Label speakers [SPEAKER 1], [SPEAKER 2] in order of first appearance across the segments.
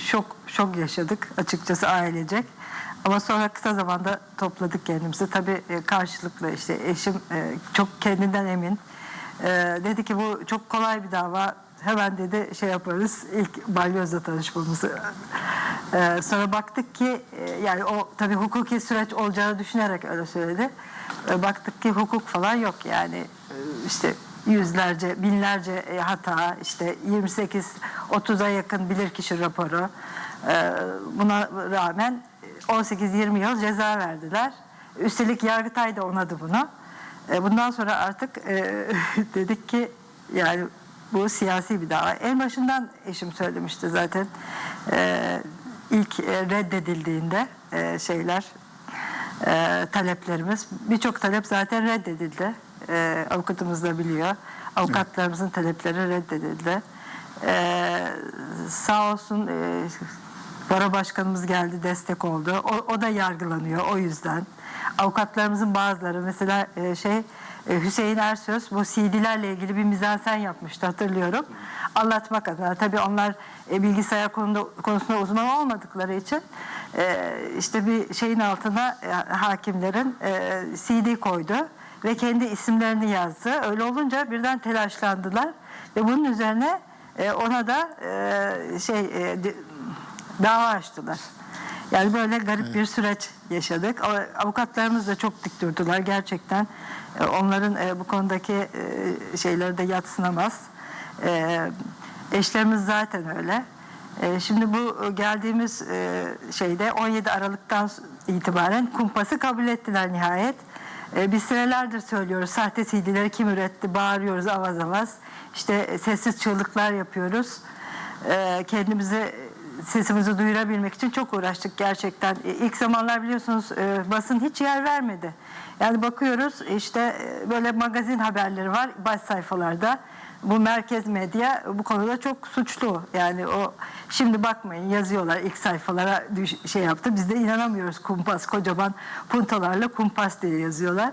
[SPEAKER 1] şok şok yaşadık açıkçası ailecek. Ama sonra kısa zamanda topladık kendimizi. Tabii e, karşılıklı işte eşim e, çok kendinden emin. E, dedi ki bu çok kolay bir dava. Hemen dedi şey yaparız. İlk balyozla tanışmamızı. Sonra baktık ki yani o tabii hukuki süreç olacağını düşünerek öyle söyledi. Baktık ki hukuk falan yok yani işte yüzlerce, binlerce e, hata, işte 28 30'a yakın bilirkişi raporu. E, Buna rağmen 18-20 yıl ceza verdiler. Üstelik Yargıtay da onadı bunu. E, Bundan sonra artık e, dedik ki yani bu siyasi bir dava. En başından eşim söylemişti zaten. E, ilk e, reddedildiğinde e, şeyler e, taleplerimiz. Birçok talep zaten reddedildi. E, avukatımız da biliyor. Avukatlarımızın talepleri reddedildi. E, sağ olsun e, Baro Başkanımız geldi, destek oldu. O, o da yargılanıyor o yüzden. Avukatlarımızın bazıları mesela e, şey e, Hüseyin Ersöz bu CD'lerle ilgili bir mizansen yapmıştı hatırlıyorum. Anlatmak adına. Tabii onlar e, bilgisayar konuda, konusunda uzman olmadıkları için işte bir şeyin altına e, hakimlerin e, CD koydu ve kendi isimlerini yazdı. Öyle olunca birden telaşlandılar ve bunun üzerine e, ona da şey dava açtılar. Yani böyle garip bir süreç yaşadık. Avukatlarımız da çok dik durdular gerçekten. Onların bu konudaki şeyleri de yatsınamaz. Eşlerimiz zaten öyle. E, Şimdi bu geldiğimiz e, şeyde 17 Aralık'tan itibaren kumpası kabul ettiler nihayet. E, Biz senelerdir söylüyoruz sahte CD'leri kim üretti bağırıyoruz avaz avaz. İşte e, sessiz çığlıklar yapıyoruz. E, Kendimizi sesimizi duyurabilmek için çok uğraştık gerçekten. E, İlk zamanlar biliyorsunuz e, basın hiç yer vermedi. Yani bakıyoruz işte e, böyle magazin haberleri var baş sayfalarda. Bu merkez medya bu konuda çok suçlu. Yani o şimdi bakmayın yazıyorlar ilk sayfalara şey yaptı. Biz de inanamıyoruz kumpas kocaman puntalarla kumpas diye yazıyorlar.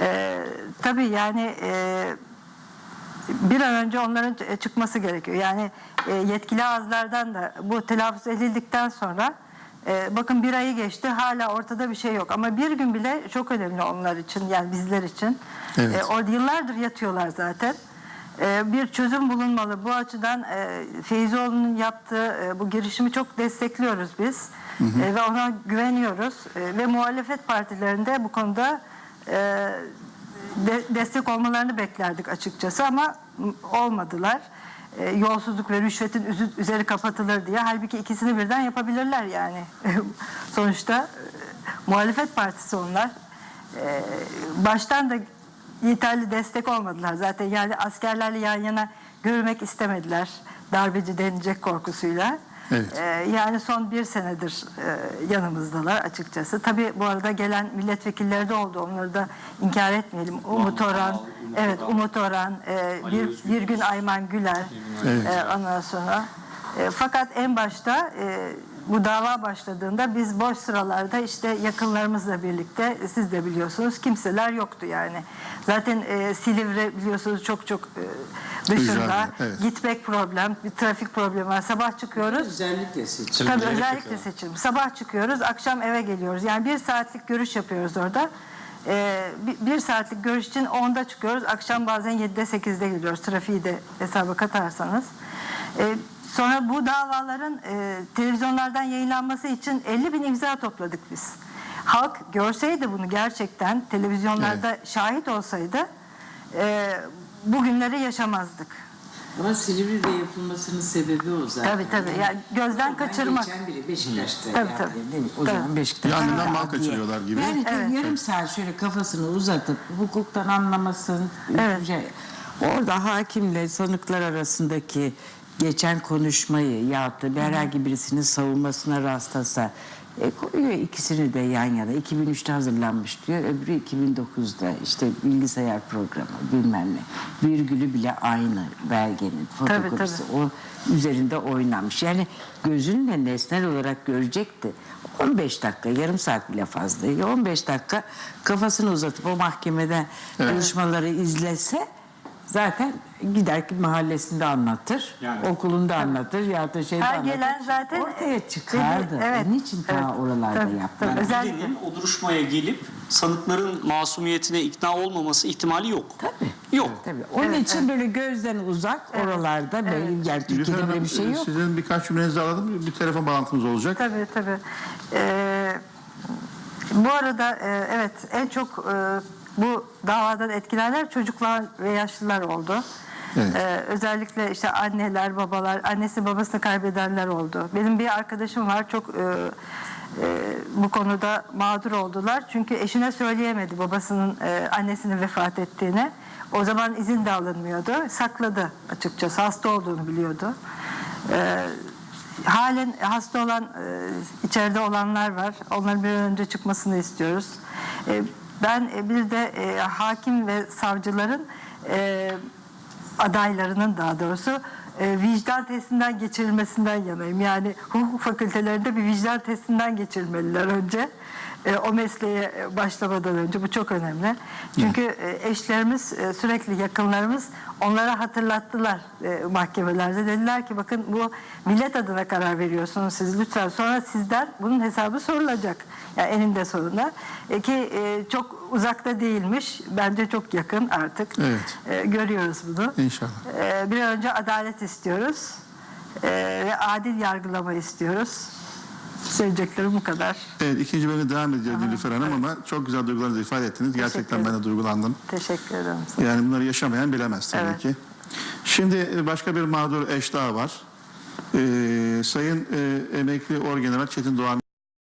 [SPEAKER 1] E, tabii yani e, bir an önce onların ç- çıkması gerekiyor. Yani e, yetkili ağızlardan da bu telaffuz edildikten sonra e, bakın bir ayı geçti hala ortada bir şey yok. Ama bir gün bile çok önemli onlar için yani bizler için.
[SPEAKER 2] Evet.
[SPEAKER 1] E, orada yıllardır yatıyorlar zaten. E, bir çözüm bulunmalı. Bu açıdan e, Feyzoğlu'nun yaptığı e, bu girişimi çok destekliyoruz biz. E, ve ona güveniyoruz. E, ve muhalefet partilerinde bu konuda e, de- destek olmalarını beklerdik açıkçası ama olmadılar. E, yolsuzluk ve rüşvetin üzü- üzeri kapatılır diye. Halbuki ikisini birden yapabilirler yani. Sonuçta e, muhalefet partisi onlar. E, baştan da yeterli destek olmadılar zaten. Yani askerlerle yan yana görmek istemediler. Darbeci denilecek korkusuyla.
[SPEAKER 2] Evet.
[SPEAKER 1] E, yani son bir senedir e, yanımızdalar açıkçası. Tabii bu arada gelen milletvekilleri de oldu. Onları da inkar etmeyelim. Umut
[SPEAKER 3] Umut
[SPEAKER 1] evet. Umut Oran, e, bir, bir gün Ayman Güler.
[SPEAKER 2] Evet.
[SPEAKER 1] E, ondan sonra. E, fakat en başta e, bu dava başladığında biz boş sıralarda işte yakınlarımızla birlikte siz de biliyorsunuz kimseler yoktu yani. Zaten e, Silivri biliyorsunuz çok çok e, dışında.
[SPEAKER 2] Evet.
[SPEAKER 1] Gitmek problem, bir trafik problemi var. Sabah çıkıyoruz.
[SPEAKER 4] Özellikle seçim.
[SPEAKER 1] Tabii
[SPEAKER 3] özellikle
[SPEAKER 1] özellikle seçim. Sabah çıkıyoruz, akşam eve geliyoruz. Yani bir saatlik görüş yapıyoruz orada. Ee, bir, bir saatlik görüş için 10'da çıkıyoruz. Akşam bazen 7'de 8'de geliyoruz. Trafiği de hesaba katarsanız. Ee, sonra bu davaların e, televizyonlardan yayınlanması için 50 bin imza topladık biz. Halk görseydi bunu gerçekten televizyonlarda şahit olsaydı e, bugünleri yaşamazdık.
[SPEAKER 4] Ama Silivri'de yapılmasının sebebi o zaten.
[SPEAKER 1] Tabii, tabii. Yani gözden
[SPEAKER 4] Ben
[SPEAKER 1] kaçırmak.
[SPEAKER 4] Geçen biri Beşiktaş'ta
[SPEAKER 1] Tabii,
[SPEAKER 4] yani,
[SPEAKER 1] tabii.
[SPEAKER 4] değil mi? O zaman
[SPEAKER 1] Tabii.
[SPEAKER 4] Beşiktaş.
[SPEAKER 2] Yanından mal kaçırıyorlar gibi.
[SPEAKER 4] Yani
[SPEAKER 1] Evet.
[SPEAKER 4] yarım saat şöyle kafasını uzatıp hukuktan anlamasın.
[SPEAKER 1] Evet.
[SPEAKER 4] Şey, orada hakimle sanıklar arasındaki geçen konuşmayı yahut da bir herhangi birisinin savunmasına rastlasa e, koyuyor ikisini de yan yana. 2003'te hazırlanmış diyor. Öbürü 2009'da işte bilgisayar programı bilmem ne. Virgülü bile aynı belgenin fotokopisi. O üzerinde oynanmış. Yani gözünle nesnel olarak görecekti. 15 dakika, yarım saat bile fazla. Ya 15 dakika kafasını uzatıp o mahkemede konuşmaları izlese zaten gider ki mahallesinde anlatır,
[SPEAKER 2] Yani.
[SPEAKER 4] okulunda anlatır ya da şeyde
[SPEAKER 1] Her
[SPEAKER 4] anlatır.
[SPEAKER 1] gelen zaten
[SPEAKER 4] ortaya çıkardı.
[SPEAKER 1] evet,
[SPEAKER 4] Onun için ta
[SPEAKER 1] evet,
[SPEAKER 4] oralarda
[SPEAKER 1] tabii,
[SPEAKER 4] yaptı.
[SPEAKER 1] tabii.
[SPEAKER 2] Yani
[SPEAKER 1] Özellikle-
[SPEAKER 2] birinin o duruşmaya gelip sanıkların masumiyetine ikna olmaması ihtimali yok.
[SPEAKER 4] Tabii.
[SPEAKER 2] Yok.
[SPEAKER 4] Tabii. Onun için böyle gözden uzak oralarda böyle yani
[SPEAKER 3] Nilüfer
[SPEAKER 4] Türkiye'de böyle bir şey yok.
[SPEAKER 3] Sizin birkaç cümlenizi alalım. Bir telefon bağlantımız olacak.
[SPEAKER 1] Tabii tabii. Ee, bu arada e, evet en çok e, bu davadan etkilenenler çocuklar ve yaşlılar oldu.
[SPEAKER 3] Evet.
[SPEAKER 1] Ee, özellikle işte anneler, babalar, annesi babasını kaybedenler oldu. Benim bir arkadaşım var çok e, e, bu konuda mağdur oldular. Çünkü eşine söyleyemedi babasının e, annesinin vefat ettiğini. O zaman izin de alınmıyordu. Sakladı açıkçası. Hasta olduğunu biliyordu. Ee, halen hasta olan e, içeride olanlar var. Onların bir an önce çıkmasını istiyoruz. E, ben e, bir de e, hakim ve savcıların e, adaylarının daha doğrusu e, vicdan testinden geçirilmesinden yanayım. Yani hukuk fakültelerinde bir vicdan testinden geçirmeliler önce. E, o mesleğe e, başlamadan önce bu çok önemli. Çünkü e, eşlerimiz e, sürekli yakınlarımız onlara hatırlattılar e, mahkemelerde. Dediler ki bakın bu millet adına karar veriyorsunuz siz lütfen. Sonra sizden bunun hesabı sorulacak. Yani eninde sonunda. E, ki e, çok uzakta değilmiş. Bence çok yakın artık.
[SPEAKER 3] Evet.
[SPEAKER 1] E, görüyoruz bunu.
[SPEAKER 3] İnşallah.
[SPEAKER 1] E, bir an önce adalet istiyoruz. E, ve adil yargılama istiyoruz. Söyleyeceklerim bu kadar.
[SPEAKER 3] Evet ikinci bölümde devam edeceğiz Nilüfer Hanım ama çok güzel duygularınızı ifade ettiniz. Gerçekten ben de duygulandım.
[SPEAKER 1] Teşekkür ederim.
[SPEAKER 3] Yani bunları yaşamayan bilemez tabii
[SPEAKER 1] Evet.
[SPEAKER 3] ki. Şimdi e, başka bir mağdur eş daha var. Ee, Sayın e, Emekli Orgeneral Çetin Doğan